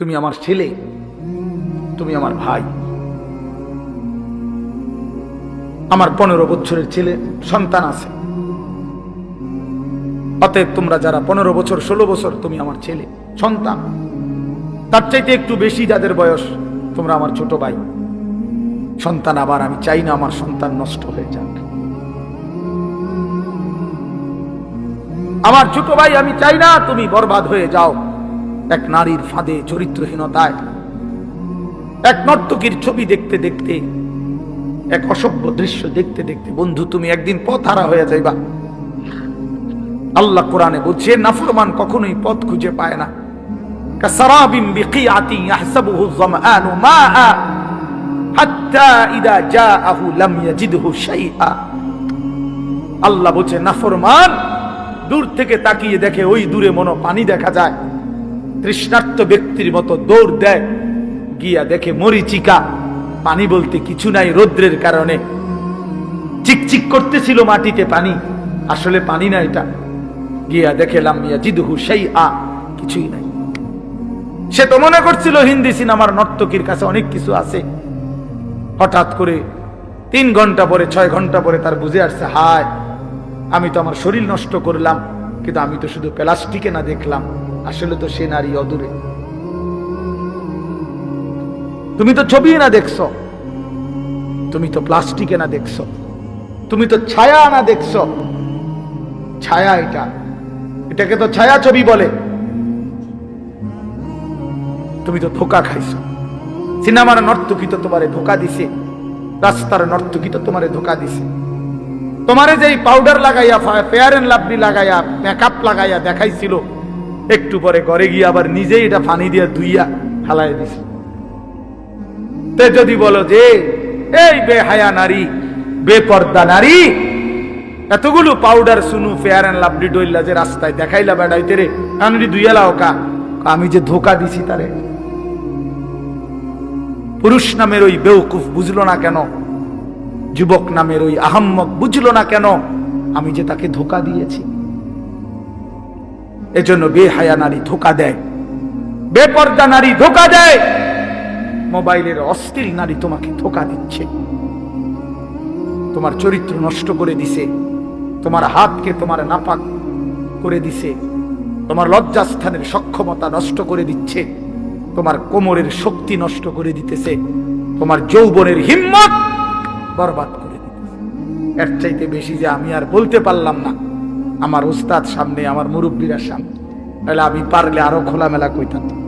তুমি আমার ছেলে, তুমি আমার ভাই। আমার পনেরো বছরের ছেলে, সন্তান আছে। অতএব তোমরা যারা পনেরো বছর, ষোলো বছর তুমি আমার ছেলে, সন্তান, তার চাইতে একটু বেশি যাদের বয়স, তোমরা আমার ছোট ভাই। সন্তান আবার আমি চাই না আমার সন্তান নষ্ট হয়ে যাক। আমার ছোট ভাই আমি চাই না তুমি বরবাদ হয়ে যাও। এক নারীর ফাঁদে চরিত্রহীনতায়, এক নর্তকীর ছবি দেখতে দেখতে, এক অসভ্য দৃশ্য দেখতে দেখতে, বন্ধু, তুমি একদিন পথ হারা হয়ে যাইবা। আল্লাহ কোরআনে বলছে নাফরমান কখনোই পথ খুঁজে পায় না। শাইআ। আল্লাহ বলছে, নাফরমান, দূর থেকে তাকিয়ে দেখে ওই দূরে মনো পানি দেখা যায়। তৃষ্ণার্ত ব্যক্তির মতো দৌড় দেয়, গিয়া দেখে মরিচিকা, পানি বলতে কিছু নাই রৌদ্রের কারণে। চিকচিক করতেছিল মাটিতে পানি, আসলে পানি না এটা। গিয়া দেখে লামিয়া জিদহু সেই আ কিছুই নাই। সে তো মনে করছিল হিন্দি সিনেমার নর্তকীর কাছে অনেক কিছু আছে। হঠাৎ করে তিন ঘণ্টা পরে, ছয় ঘণ্টা পরে তার বুঝে আসছে, হায়, আমি তো আমার শরীর নষ্ট করলাম, কিন্তু আমি তো শুধু প্লাস্টিকে না দেখলাম। আসলে তো সে নারী অদূরে। তুমি তো ছবি না দেখছ। তুমি তো প্লাস্টিকে না দেখছ। তুমি তো ছায়া না দেখছ। ছায়া এটা। এটাকে তো ছায়া ছবি বলে। তুমি তো ধোকা খাইছো। সিনেমার নর্তকী তো তোমারে ধোকা দিছে। রাস্তার নর্তকী তো তোমারে ধোকা দিছে। তোমারে যেই পাউডার লাগাইয়া ফেয়ার এন্ড লাভলি লাগাইয়া মেকআপ লাগাইয়া দেখাইছিল একটু পরে ঘরে গিয়ে আবার নিজেই এটা পানি দিয়ে ধুইয়া হালাই দিছে। তে যদি বলো যে, এই বেহায়া নারী, বেপর্দা নারী, এতগুলো powder Suno fair and lovely ডইলা যে রাস্তায় দেখাইলা বেড়াইতে রে আমি দুইয়ালা ওকা আমি যে ধোকা দিছি তারে। পুরুষ নামের ওই বেউকুফ বুঝলো না কেন? যুবক নামের ওই আহম্মক বুঝলো না কেন? আমি যে তাকে ধোকা দিয়েছি। এজন্য বেহায়া নারী ধোকা দেয়, বেপর্দা নারী ধোকা দেয়, মোবাইলের অস্থির নারী তোমাকে ধোকা দিচ্ছে। তোমার চরিত্র নষ্ট করে দিছে, তোমার হাতকে তোমার নাপাক করে দিছে, তোমার লজ্জাস্থানের সক্ষমতা নষ্ট করে দিচ্ছে, তোমার কোমরের শক্তি নষ্ট করে দিতেছে, তোমার যৌবনের হিম্মত বরবাদ করে দিতেছে। এর চাইতে বেশি যে আমি আর বলতে পারলাম না। আমার উস্তাদ সামনে আমার মুরব্বীরা সামনে। তাহলে আমি পারলে আরও খোলামেলা কইতাম।